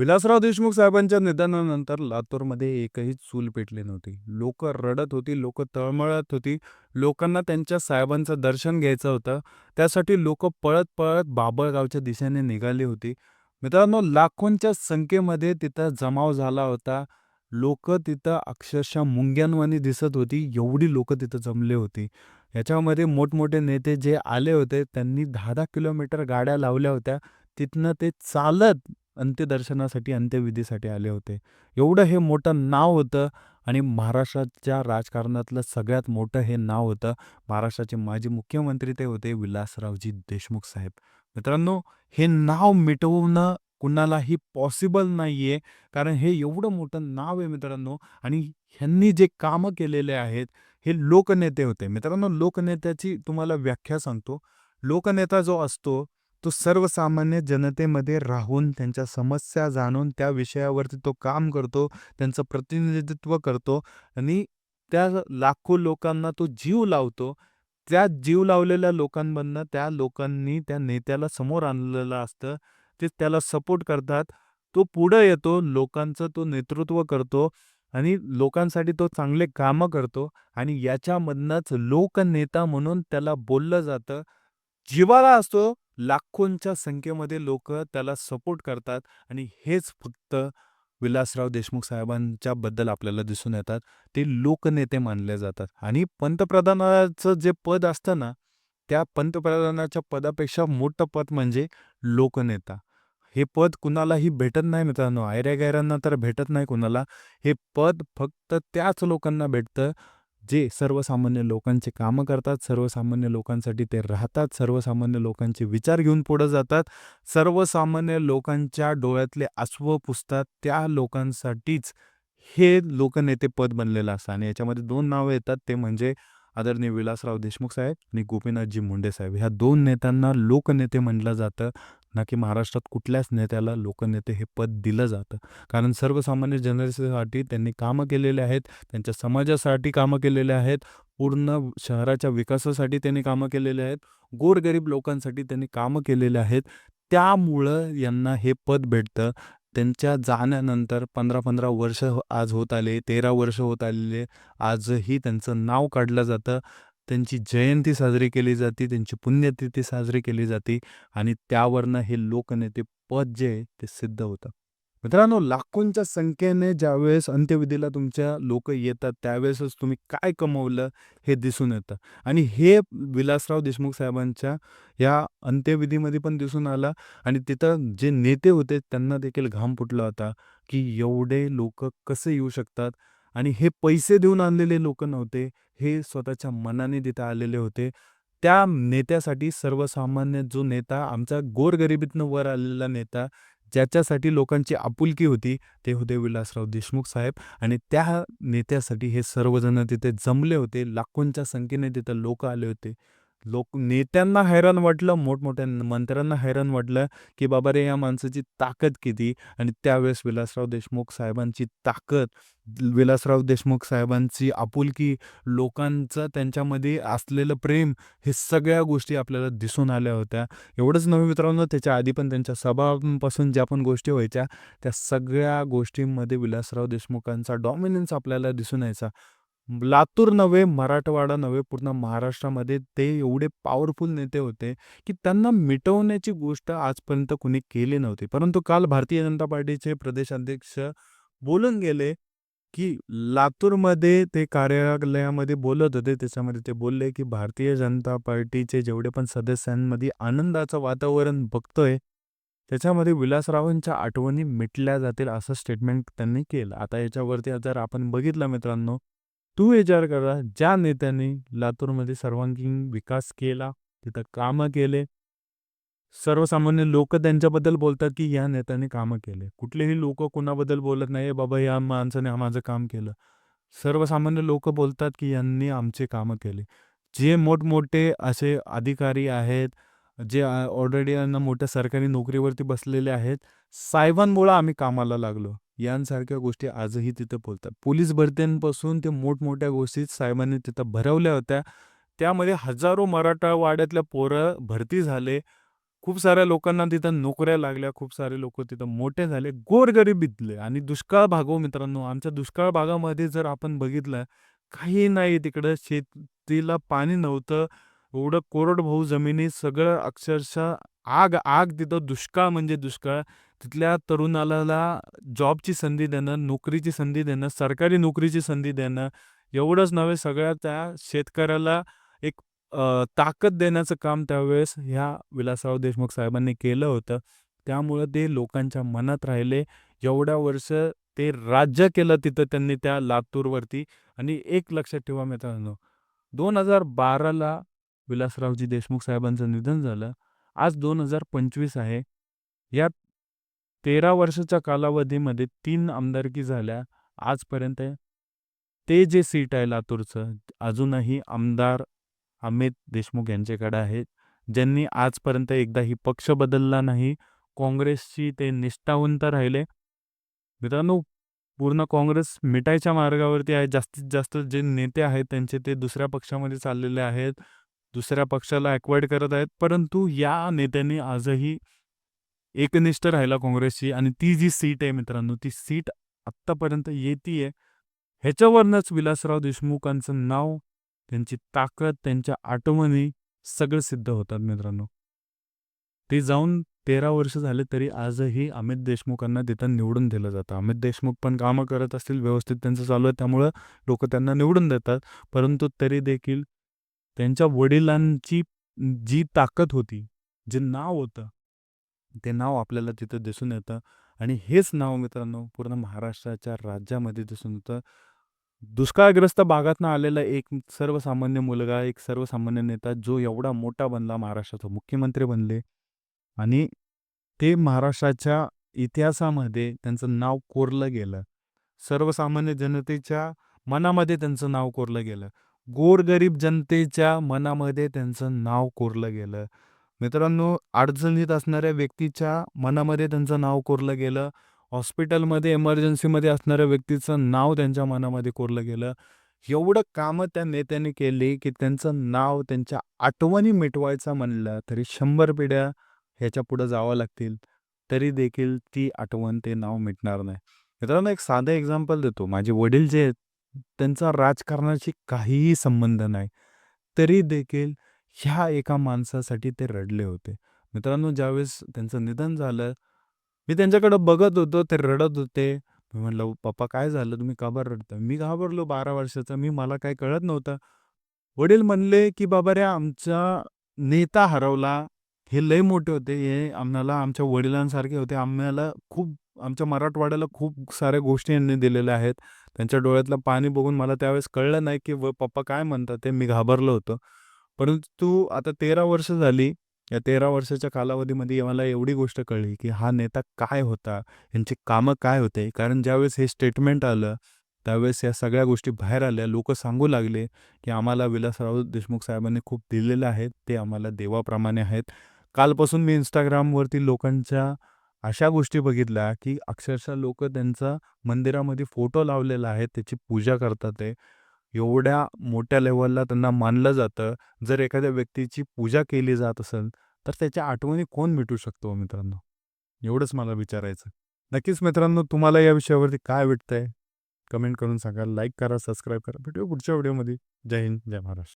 विलासराव देशमुख साहेबांच्या निधनानंतर लातूरमध्ये एकही चूल पेटली नव्हती. लोकं रडत होती, लोक तळमळत होती. लोकांना त्यांच्या साहेबांचं दर्शन घ्यायचं होतं. त्यासाठी लोकं पळत-पळत बाबळगावच्या दिशेने निघाली होती. मित्रांनो, लाखोंच्या संख्येमध्ये तिथं जमाव झाला होता. लोक तिथं अक्षरशः मुंग्यांवानी दिसत होती, एवढी लोक तिथं जमली होती. याच्यामध्ये मोठमोठे नेते जे आले होते, त्यांनी दहा दहा किलोमीटर गाड्या लावल्या होत्या. तिथनं ते चालत अंत्यदर्शनासाठी, अंत्यविधीसाठी आले होते. एवढं हे मोठं नाव होतं आणि महाराष्ट्राच्या राजकारणातलं सगळ्यात मोठं हे नाव होतं. महाराष्ट्राचे माजी मुख्यमंत्री ते होते विलासरावजी देशमुख साहेब. मित्रांनो, हे नाव मिटवणं कुणालाही पॉसिबल नाहीये. कारण हे एवढं मोठं नाव आहे मित्रांनो आणि ह्यांनी जे कामं केलेले आहेत, हे लोकनेते होते. मित्रांनो, लोकनेत्याची तुम्हाला व्याख्या सांगतो. लोकनेता जो असतो, तो सर्वसामान्य जनतेमध्ये राहून त्यांच्या समस्या जाणून त्या विषयावरती तो काम करतो, त्यांचं प्रतिनिधित्व करतो आणि त्या लाखो लोकांना तो जीव लावतो. त्या जीव लावलेल्या लोकांमधनं त्या लोकांनी त्या नेत्याला समोर आणलेलं असतं. ते त्याला सपोर्ट करतात. तो पुढं येतो, लोकांचं तो नेतृत्व करतो आणि लोकांसाठी तो चांगले कामं करतो आणि याच्यामधनंच लोकनेता म्हणून त्याला बोललं जातं. जीवाला असतो, लाखोंच्या संख्येमध्ये लोक त्याला सपोर्ट करतात आणि हेच फक्त विलासराव देशमुख साहेबांच्याबद्दल आपल्याला दिसून येतात. ते लोकनेते मानले जातात आणि पंतप्रधानाचं जे पद असतं ना, त्या पंतप्रधानाच्या पदापेक्षा मोठं पद म्हणजे लोकनेता. हे पद कुणालाही भेटत नाही मित्रांनो. आयऱ्या गैऱ्यांना तर भेटत नाही कुणाला. हे पद फक्त त्याच लोकांना भेटतं, जे सर्वसामान्य लोकांचे कामं करतात, सर्वसामान्य लोकांसाठी ते राहतात, सर्वसामान्य लोकांचे विचार घेऊन पुढं जातात, सर्वसामान्य लोकांच्या डोळ्यातले अश्रू पुसतात. त्या लोकांसाठीच हे लोकनेते पद बनलेलं असतं आणि याच्यामध्ये दोन नावं येतात, ते म्हणजे आदरणीय विलासराव देशमुख साहेब आणि गोपीनाथजी मुंडे साहेब. ह्या दोन नेत्यांना लोकनेते म्हटलं जातं, ना की महाराष्ट्रात कुठल्याच नेत्याला लोकनेते हे पद दिलं जातं. कारण सर्वसामान्य जनतेसाठी त्यांनी कामं केलेले आहेत, त्यांच्या समाजासाठी कामं केलेले आहेत, पूर्ण शहराच्या विकासासाठी त्यांनी कामं केलेले आहेत, गोरगरीब लोकांसाठी त्यांनी कामं केलेले आहेत. त्यामुळं यांना हे पद भेटतं. त्यांच्या जाण्यानंतर 15-15 वर्ष आज होत आले, 13 वर्ष होत आलेले. आजही त्यांचं नाव काढलं जातं. त्यांची जयंती साजरी केली जाते, त्यांची पुण्यतिथी साजरी केली जाते आणि त्यावरनं हे लोकनेते पद जे आहे ते सिद्ध होतं. मित्रांनो, लाखोंच्या संख्येने ज्यावेळेस अंत्यविधीला तुमच्या लोक येतात, त्यावेळेसच तुम्ही काय कमवलं हे दिसून येतं आणि हे विलासराव देशमुख साहेबांच्या या अंत्यविधीमध्ये पण दिसून आलं आणि तिथं जे नेते होते त्यांना देखील घाम फुटला होता, की एवढे लोक कसे येऊ शकतात आणि हे पैसे देऊन आणलेले लोक नव्हते. हे स्वतःच्या मनाने तिथे आलेले होते. त्या नेत्यासाठी सर्वसामान्य जो नेता, आमचा गोरगरिबीतनं वर आलेला नेता, ज्याच्यासाठी लोकांची आपुलकी होती, ते होते विलासराव देशमुख साहेब आणि त्या नेत्यासाठी हे सर्वजण तिथे जमले होते. लाखोंच्या संख्येने तिथं लोक आले होते. लोक नेत्यांना हैराण वाटलं, मोठमोठ्या मंत्र्यांना हैराण वाटलं, की बाबा रे, या माणसाची ताकद किती आणि त्यावेळेस विलासराव देशमुख साहेबांची ताकद, विलासराव देशमुख साहेबांची आपुलकी, लोकांचं त्यांच्यामध्ये असलेलं प्रेम, हे सगळ्या गोष्टी आपल्याला दिसून आल्या होत्या. एवढंच नव्हे मित्रांनो, त्याच्या आधी पण त्यांच्या सभापासून ज्या पण गोष्टी व्हायच्या, त्या सगळ्या गोष्टींमध्ये विलासराव देशमुखांचा डॉमिनन्स आपल्याला दिसून यायचा. लातूर नव्हे, मराठवाडा नव्हे, पूर्ण महाराष्ट्रामध्ये ते एवढे पॉवरफुल नेते होते, की त्यांना मिटवण्याची गोष्ट आजपर्यंत कुणी केली नव्हती. परंतु काल भारतीय जनता पार्टीचे प्रदेशाध्यक्ष बोलून गेले, की लातूरमध्ये ते कार्यालयामध्ये बोलत होते. त्याच्यामध्ये ते बोलले, की भारतीय जनता पार्टीचे जेवढे पण सदस्यांमध्ये आनंदाचं वातावरण बघतोय, त्याच्यामध्ये विलासरावांच्या आठवणी मिटल्या जातील असं स्टेटमेंट त्यांनी केलं. आता याच्यावरती जर आपण बघितलं मित्रांनो, तू विचार करा, ज्या नेत्यांनी लातूरमध्ये सर्वांगीण विकास केला, तिथं कामं केले, सर्वसामान्य लोक त्यांच्याबद्दल बोलतात, की या नेत्याने कामं केले. कुठलेही लोक कोणाबद्दल बोलत नाही, बाबा या माणसाने माझं काम केलं. सर्वसामान्य लोक बोलतात, की यांनी आमचे कामं केले. जे मोठमोठे असे अधिकारी आहेत, जे ऑलरेडी यांना मोठ्या सरकारी नोकरीवरती बसलेले आहेत, साहेबांमुळं आम्ही कामाला लागलो. यांसारख्या गोष्टी आजही तिथं बोलतात. पोलीस भरत्यांपासून ते मोठमोठ्या गोष्टी साहेबांनी तिथं भरवल्या होत्या. त्यामध्ये हजारो मराठावाड्यातल्या पोरं भरती झाले. खूप साऱ्या लोकांना तिथं नोकऱ्या लागल्या, खूप सारे लोक तिथं मोठे झाले, गोरगरिबीतले आणि दुष्काळ भाग मित्रांनो. आमच्या दुष्काळ भागामध्ये जर आपण बघितलं, काही नाही तिकडं शेतीला पाणी नव्हतं. एवढं कोरडभाऊ जमिनी सगळं अक्षरशः आग, आग तिथं दुष्काळ म्हणजे दुष्काळ. तिथल्या तरुणाला जॉबची संधी देणं, नोकरीची संधी देणं, सरकारी नोकरीची संधी देणं, एवढंच नव्हे सगळ्या त्या शेतकऱ्याला एक ताकद देण्याचं काम त्यावेळेस ह्या विलासराव देशमुख साहेबांनी केलं होतं. त्यामुळं ते लोकांच्या मनात राहिले. एवढ्या वर्ष ते राज्य केलं तिथं त्यांनी त्या लातूरवरती आणि एक लक्षात ठेवा मित्रांनो, 2012ला विलासरावजी देशमुख साहेबांचं निधन झालं. आज 2025 आहे. या 13 वर्षाच्या कालावधीमध्ये तीन आमदारकी झाल्या. आजपर्यंत ते जे सीट आहे लातूरचं, अजूनही आमदार अमित देशमुख यांच्याकडे आहे. ज्यांनी आजपर्यंत एकदाही पक्ष बदलला नाही. काँग्रेसची ते निष्ठावंत राहिले. मित्रांनो, पूर्ण काँग्रेस मिटायच्या मार्गावरती आहे. जास्तीत जास्त जे नेते आहेत त्यांचे ते दुसऱ्या पक्षामध्ये चाललेले आहेत. दुसऱ्या पक्षाला ॲक्वाइड करत आहेत. परंतु या नेत्यांनी आजही एकनिष्ठ राहिला काँग्रेसची आणि ती जी सीट आहे मित्रांनो, ती सीट आत्तापर्यंत येतीये. ह्याच्यावरूनच विलासराव देशमुखांचं नाव, त्यांची ताकद, त्यांच्या आठवणी सगळं सिद्ध होतात मित्रांनो. ते जाऊन 13 वर्ष झाले तरी आजही अमित देशमुखांना तिथं निवडून दिलं जातं. अमित देशमुख पण कामं करत असतील, व्यवस्थित त्यांचं चालू आहे त्यामुळं लोक त्यांना निवडून देतात. परंतु तरी देखील त्यांच्या वडिलांची जी ताकद होती, जे नाव होतं, ते नाव आपल्याला तिथं दिसून येतं आणि हेच नाव मित्रांनो पूर्ण महाराष्ट्राच्या राज्यामध्ये दिसून येतं. दुष्काळग्रस्त भागातनं आलेला एक सर्वसामान्य मुलगा, एक सर्वसामान्य नेता जो एवढा मोठा बनला, महाराष्ट्राचा मुख्यमंत्री बनले आणि ते महाराष्ट्राच्या इतिहासामध्ये त्यांचं नाव कोरलं गेलं. सर्वसामान्य जनतेच्या मनामध्ये त्यांचं नाव कोरलं गेलं. गोरगरीब जनतेच्या मनामध्ये त्यांचं नाव कोरलं गेलं. मित्रांनो, अडचणीत असणाऱ्या व्यक्तीच्या मनामध्ये त्यांचं नाव कोरलं गेलं. हॉस्पिटलमध्ये, इमर्जन्सीमध्ये असणाऱ्या व्यक्तीचं नाव त्यांच्या मनामध्ये कोरलं गेलं. एवढं कामं त्या नेत्याने केली, की त्यांचं नाव, त्यांच्या आठवणी मिटवायचं म्हणलं तरी शंभर पिढ्या ह्याच्यापुढं जावं लागतील. तरी देखील ती आठवण, ते नाव मिटणार नाही. मित्रांनो, एक साधं एक्झाम्पल देतो. माझे वडील जे आहेत, त्यांचा राजकारणाशी काहीही संबंध नाही. तरी देखील ह्या एका माणसासाठी ते रडले होते. मित्रांनो, ज्यावेळेस त्यांचं निधन झालं, मी त्यांच्याकडं बघत होतो, ते रडत होते. मी म्हटलं, "पप्पा काय झालं? तुम्ही का बरं मी घाबरलो 12 वर्षाचा. मी मला काय कळत नव्हतं. वडील म्हणले, की "बाबा रे, आमचा नेता हरवला. हे लय मोठे होते. हे आम्हाला आमच्या वडिलांसारखे होते. आम्हाला खूप आमच्या मराठवाड्याला खूप साऱ्या गोष्टी यांनी दिलेल्या आहेत." त्यांच्या डोळ्यातलं पाणी बघून मला त्यावेळेस कळलं नाही, की व पप्पा काय म्हणतात ते. मी घाबरलो होतो. परंतु आता 13 वर्ष झाली. या 13 वर्षाच्या कालावधीमध्ये मला एवढी गोष्ट कळली, की हा नेता काय होता? यांची कामं काय होते? कारण ज्यावेळेस हे स्टेटमेंट आलं, त्यावेळेस या सगळ्या गोष्टी बाहेर आल्या. लोकं सांगू लागले, की आम्हाला विलासराव देशमुख साहेबांनी खूप दिलेलं आहे. ते आम्हाला देवाप्रमाणे आहेत. कालपासून मी इंस्टाग्रामवरती लोकांच्या अशा गोष्टी बघितल्या, की अक्षरशः लोक त्यांचा मंदिरामध्ये फोटो लावलेला आहे. त्याची पूजा करतात आहे. एवढ्या मोठ्या लेवलला त्यांना मानलं जातं. जर एखाद्या व्यक्तीची पूजा केली जात असेल, तर त्याच्या आठवणी कोण मिटू शकतो मित्रांनो? एवढंच मला विचारायचं. नक्कीच मित्रांनो, तुम्हाला या विषयावरती काय वाटतंय? कमेंट करून सांगा. लाईक करा, सबस्क्राईब करा. भेटूया पुढच्या व्हिडिओमध्ये. जय हिंद, जय महाराष्ट्र.